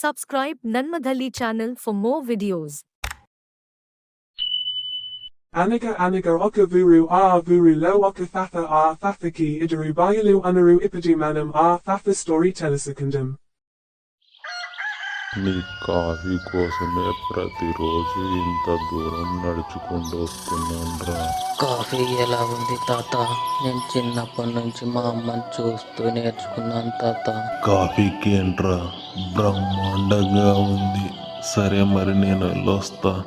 subscribe Nanmadhali channel for more videos. Anika anika okavuru aavuru lo okathatha aathathaki idaru bayalu anaru ipajimanam aathatha story telesecondum. నీ coffee కోసమే ప్రతిరోజు ఇంత దూరం నడుచుకుంటూ వస్తున్నానురా. Coffee ఎలా ఉంది తాత? నేను చిన్నప్పటి నుంచి మా అమ్మని చూస్తూ నేర్చుకున్నాను తాత. కాఫీకి ఏంట్రా? బ్రహ్మాండంగా ఉంది. సరే మరి నేను వెళ్ళొస్తా.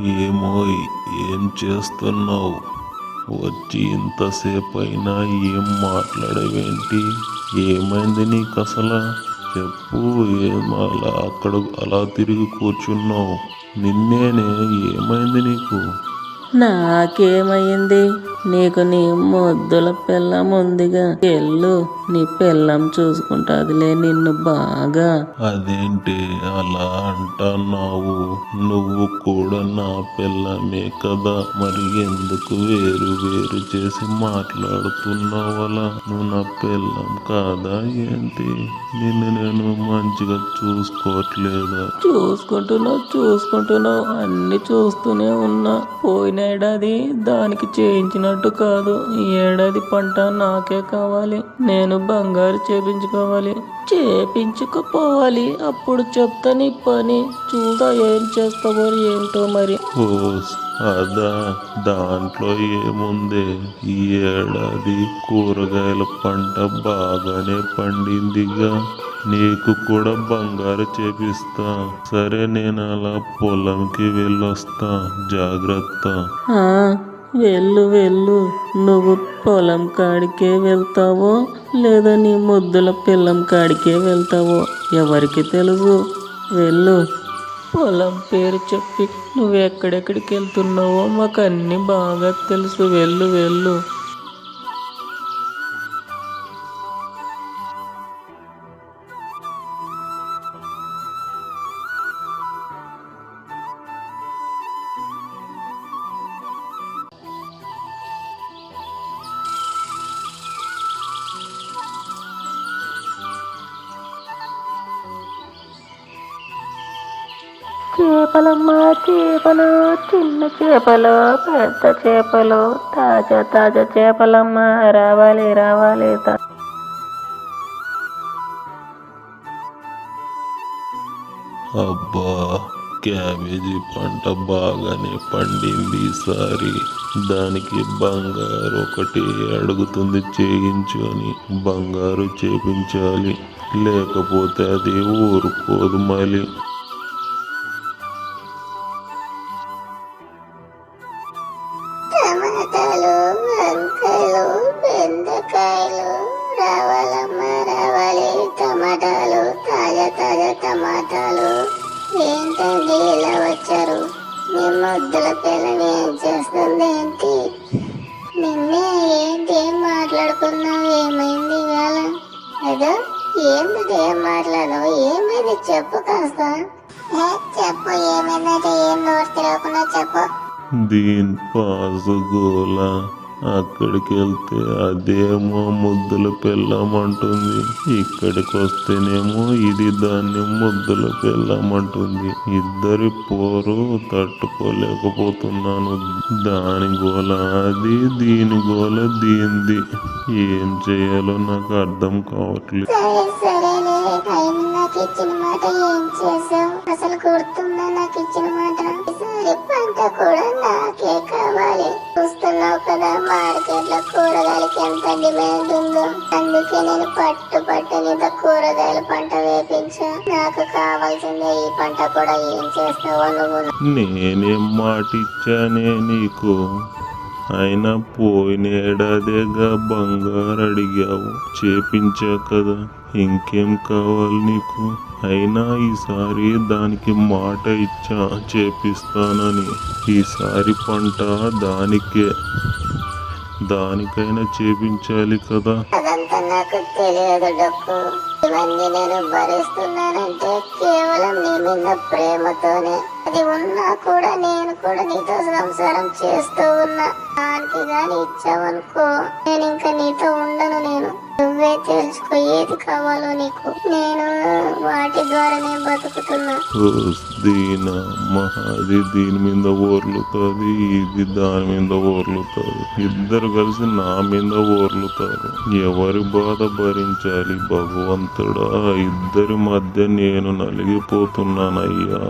ఏమో ఏం చేస్తున్నావు? వచ్చి ఇంతసేపు అయినా ఏం మాట్లాడవేంటి? ఏమైంది నీకు అసలు చెప్పు ఏం అలా అక్కడ అలా తిరిగి కూర్చున్నావు? నిన్నేనే ఏమైంది నీకు? నాకేమైంది? నీకు నీ ముద్దుల పిల్లం ఉందిగా. ఎల్లు నీ పిల్లం చూసుకుంటాదిలే నిన్ను బాగా. అదేంటి అలా అంటున్నావు? నువ్వు కూడా నా పిల్లమే కదా. మరి ఎందుకు వేరు వేరు చేసి మాట్లాడుతున్నావు అలా నువ్వు నా పిల్లం కాదా ఏంటి? నిన్ను నేను మంచిగా చూసుకోవట్లేదా? చూసుకుంటున్నావు చూసుకుంటున్నావు. అన్ని చూస్తూనే ఉన్నా. పోయిన ఏడాది దానికి చేయించినట్టు కాదు. ఈ ఏడాది పంట నాకే కావాలి. నేను బంగారు చేపించుకోవాలి. చేపించుకోపోవాలి. అప్పుడు చెప్తా నీ పని. చూద్దా ఏం చేస్తావో ఏంటో మరి. అదా దాంట్లో ఏముంది? ఈ ఏడాది కూరగాయల పంట బాగానే పండిందిగా. నీకు కూడా బంగారు చేపిస్తా. సరే నేను అలా పొలంకి వెళ్ళొస్తా. జాగ్రత్త. వెళ్ళు వెళ్ళు. నువ్వు పొలం కాడికే వెళ్తావో లేదా నీ ముద్దుల పిల్లం కాడికే వెళ్తావో ఎవరికి తెలుసు? వెళ్ళు. పొలం పేరు చెప్పి నువ్వు ఎక్కడెక్కడికి వెళ్తున్నావో మాకు అన్నీ బాగా తెలుసు. వెళ్ళు వెళ్ళు. చేపలమ్మ చేపలు చిన్న చేపలు పెద్ద చేపలు. తాజా తాజా చేపలమ్మ. రావాలి రావాలి అబ్బా క్యాబేజీ పంట బాగానే పండింది ఈసారి. దానికి బంగారు ఒకటి అడుగుతుంది చేయించు అని బంగారు చేపించాలి. లేకపోతే అది ఊరుకోదు మళ్ళీ. తాజా టమాటాలు ఏంటండి ఇలా వచ్చారు? మీ ముద్దుల పిల్లని ఏం చేస్తుంది ఏంటి? నిన్నే ఏంటి ఏం మాట్లాడుకున్నావు? ఏమైంది ఇవాళ? ఏదో ఏమిటి ఏం మాట్లాడవు? ఏమైంది చెప్పు కాస్త. చెప్పు ఏమైందంటే ఏం నోరు తిరగకుండా చెప్పు. దీని పాసుగోల అక్కడికి వెళ్తే అదేమో ముద్దుల పెళ్ళమంటుంది ఇక్కడికి వస్తేనేమో ఇది దాన్ని ముద్దుల పెళ్ళమంటుంది ఇద్దరి పోరు తట్టుకోలేకపోతున్నాను. దాని గోల అది దీని గోల దీంది. ఏం చేయాలో నాకు అర్థం కావట్లేదు. సరే సరేలే ఆయన నాకు ఇచ్చిన మాట ఏం చేసావు? డిమాండ్ ఉందో అందుకే నేను పట్టు పట్టనిద కూరగాయల పంట వేపించా. నాకు కావాల్సిందే ఈ పంట కూడా ఏం చేస్తావో నువ్వు. నేనేం మాట ఇచ్చానే నీకు. అయినా పోయిన ఏడాదిగా బంగారు అడిగావు చేపించా కదా ఇంకేం కావాలి నీకు? అయినా ఈసారి దానికి మాట ఇచ్చా చేపిస్తానని. ఈసారి పంట దానికే. దానికైనా చేపించాలి కదా. అదంతా నాకు తెలియదు డొక్కు ఇవన్నీ నేను భరిస్తున్నానంటే కేవలం నీ మీద ప్రేమతోనే. అది ఉన్నా కూడా నేను కూడా నీతో సంసారం చేస్తూ ఉన్నా. దానికి గాని ఇచ్చావనుకో నేను ఇంకా నీతో ఉండను నేను. నువ్వే తెలుసుకో ఏది కావాలో నీకు. నేను వాటి ద్వారానే బతుకుతున్నా. దీన మహాది దీని మీద ఓర్లుతుంది ఇది దాని మీద ఓర్లుతుంది ఇద్దరు కలిసి నా మీద ఓర్లుతారు. ఎవరి బాధ భరించాలి భగవంతుడా? ఇద్దరి మధ్య నేను నలిగిపోతున్నానయ్యా.